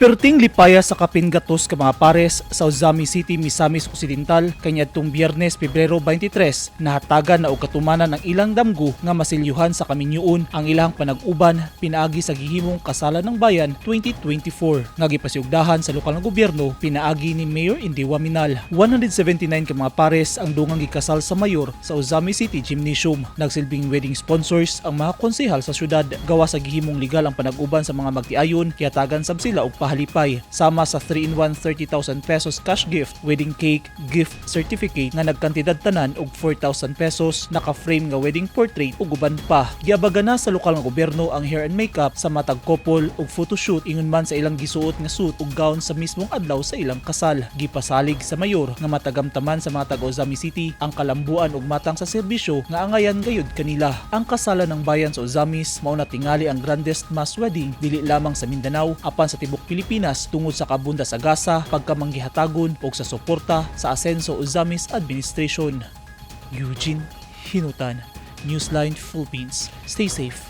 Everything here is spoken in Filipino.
Perting lipaya sa Kapingatos ka mga pares sa Ozami City, Misamis Occidental kanyadtong Biyernes, Pebrero 23 nahatagan na og katumanan ng ilang damgo nga masilyuhan sa kaminyuon. Ang ilang panag-uban pinaagi sa gihimong kasalan ng bayan 2024 nga gipasiugdahan sa lokal nga gobyerno pinaagi ni Mayor Indiwa Minal. 179 ka mga pares ang dungang gikasal sa mayor sa Ozami City Gymnasium. Nagsilbing wedding sponsors ang mga konsehal sa syudad. Gawa sa gihimong legal ang panag-uban sa mga magtiayon kaya tagan sab sila og pahalipay sama sa 3-in-1 30,000 pesos cash gift, wedding cake, gift certificate nga nagkantidad tanan og 4,000 pesos, naka-frame nga wedding portrait ug uban pa. Giabaga na sa lokal nga gobyerno ang hair and makeup sa matag couple ug photoshoot ingon man sa ilang gisuot nga suit ug gown sa mismong adlaw sa ilang kasal. Gipasalig sa mayor nga matagamtaman sa mga taga Ozami City ang kalambuan ug matang sa serbisyo nga angayan gayud kanila. Ang kasalan ng bayan sa Ozamis mao na tingali ang grandest mass wedding dili lamang sa Mindanao apan sa tibok Pilipinas tungod sa kabunda sa gasa, pagkamanggihatagon ug sa suporta sa Asenso Ozamis Administration. Eugene Hinutan, Newsline Philippines. Stay safe.